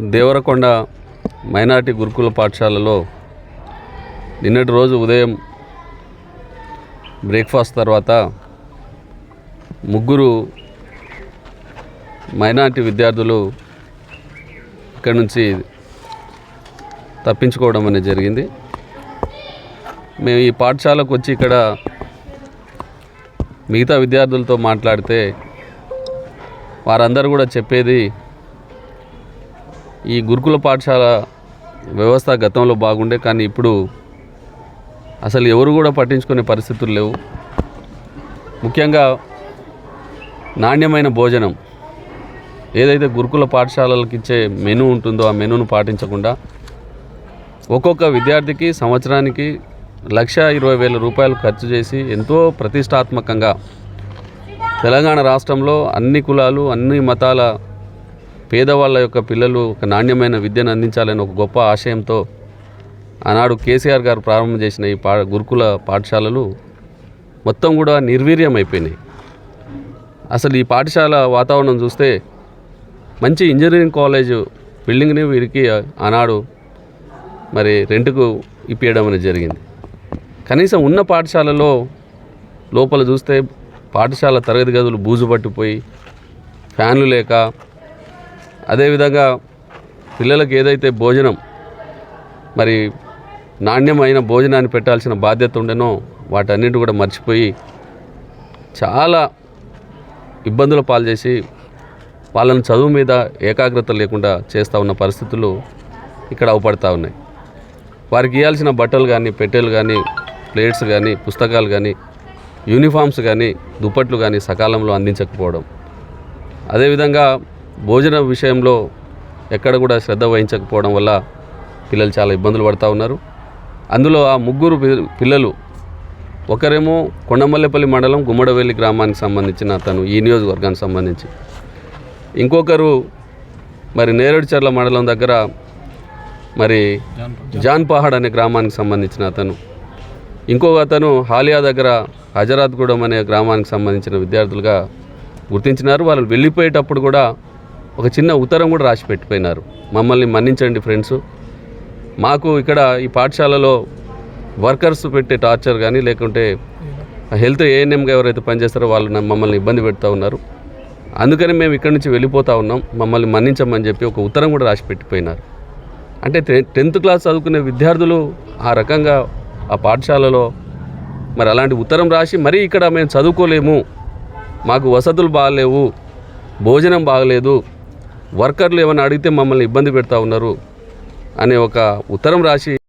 Devarakonda minority గురుకుల పాఠశాలలో నిన్నటి రోజు ఉదయం బ్రేక్ఫాస్ట్ తర్వాత ముగ్గురు మైనార్టీ విద్యార్థులు ఇక్కడి నుంచి తప్పించుకోవడం అనేది జరిగింది. మేము ఈ పాఠశాలకు వచ్చి ఇక్కడ మిగతా విద్యార్థులతో మాట్లాడితే వారందరూ కూడా చెప్పేది ఈ గురుకుల పాఠశాల వ్యవస్థ గతంలో బాగుండే కానీ ఇప్పుడు అసలు ఎవరు కూడా పట్టించుకునే పరిస్థితులు లేవు. ముఖ్యంగా నాణ్యమైన భోజనం. ఏదైతే గురుకుల పాఠశాలలకు ఇచ్చే మెనూ ఉంటుందో ఆ మెనూను పాటించకుండా ఒక్కొక్క విద్యార్థికి సంవత్సరానికి లక్ష ఇరవై వేల రూపాయలు ఖర్చు చేసి ఎంతో ప్రతిష్టాత్మకంగా తెలంగాణ రాష్ట్రంలో అన్ని కులాలు అన్ని మతాల పేదవాళ్ళ యొక్క పిల్లలు ఒక నాణ్యమైన విద్యను అందించాలని ఒక గొప్ప ఆశయంతో ఆనాడు కేసీఆర్ గారు ప్రారంభం చేసిన ఈ పా గురుకుల పాఠశాలలు మొత్తం కూడా నిర్వీర్యం అయిపోయినాయి అసలు ఈ పాఠశాల వాతావరణం చూస్తే మంచి ఇంజనీరింగ్ కాలేజ్ బిల్డింగ్ని వీరికి ఆనాడు మరి రెంట్కు ఇప్పించడం అనేది జరిగింది. కనీసం ఉన్న పాఠశాలలో లోపల చూస్తే పాఠశాల తరగతి గదులు బూజు పట్టిపోయి ఫ్యాన్లు లేక అదేవిధంగా పిల్లలకు ఏదైతే భోజనం మరి నాణ్యమైన భోజనాన్ని పెట్టాల్సిన బాధ్యత ఉండెనో వాటన్నిటి కూడా మర్చిపోయి చాలా ఇబ్బందుల పాలు చేసి వాళ్ళని చదువు మీద ఏకాగ్రత లేకుండా చేస్తూ ఉన్న పరిస్థితులు ఇక్కడ అవపడతా ఉన్నాయి. వారికి ఇవ్వాల్సిన బట్టలు కానీ పెట్టెలు కానీ ప్లేట్స్ కానీ పుస్తకాలు కానీ యూనిఫామ్స్ కానీ దుప్పట్లు కానీ సకాలంలో అందించకపోవడం. అదేవిధంగా భోజన విషయంలో ఎక్కడ కూడా శ్రద్ధ వహించకపోవడం వల్ల పిల్లలు చాలా ఇబ్బందులు పడుతూ ఉన్నారు. అందులో ఆ ముగ్గురు పిల్లలు ఒకరేమో కొండమల్లెపల్లి మండలం గుమ్మడవెల్లి గ్రామానికి సంబంధించిన అతను ఈ నియోజకవర్గానికి సంబంధించి. ఇంకొకరు మరి నేరేడుచర్ల మండలం దగ్గర మరి జాన్పహాడ్ అనే గ్రామానికి సంబంధించిన అతను. ఇంకొక అతను హాలియా దగ్గర హజరాత్గూడెం అనే గ్రామానికి సంబంధించిన విద్యార్థులుగా గుర్తించినారు. వాళ్ళు వెళ్ళిపోయేటప్పుడు కూడా ఒక చిన్న ఉత్తరం కూడా రాసి పెట్టిపోయినారు. మమ్మల్ని మన్నించండి ఫ్రెండ్స్. మాకు ఇక్కడ ఈ పాఠశాలలో వర్కర్స్ పెట్టే టార్చర్ కానీ లేకుంటే హెల్త్ ఏఎన్ఎంగా ఎవరైతే పనిచేస్తారో వాళ్ళు మమ్మల్ని ఇబ్బంది పెడతా ఉన్నారు. అందుకని మేము ఇక్కడి నుంచి వెళ్ళిపోతా ఉన్నాం. మమ్మల్ని మన్నించమని చెప్పి ఒక ఉత్తరం కూడా రాసి పెట్టిపోయినారు. అంటే టెన్త్ క్లాస్ చదువుకునే విద్యార్థులు ఆ రకంగా ఆ పాఠశాలలో మరి అలాంటి ఉత్తరం రాసి మరీ ఇక్కడ మేము చదువుకోలేము. మాకు వసతులు బాగలేవు భోజనం బాగలేదు. వర్కర్లు ఏమైనా అడిగితే మమ్మల్ని ఇబ్బంది పెడతా ఉన్నారు అనే ఒక ఉత్తరం రాసి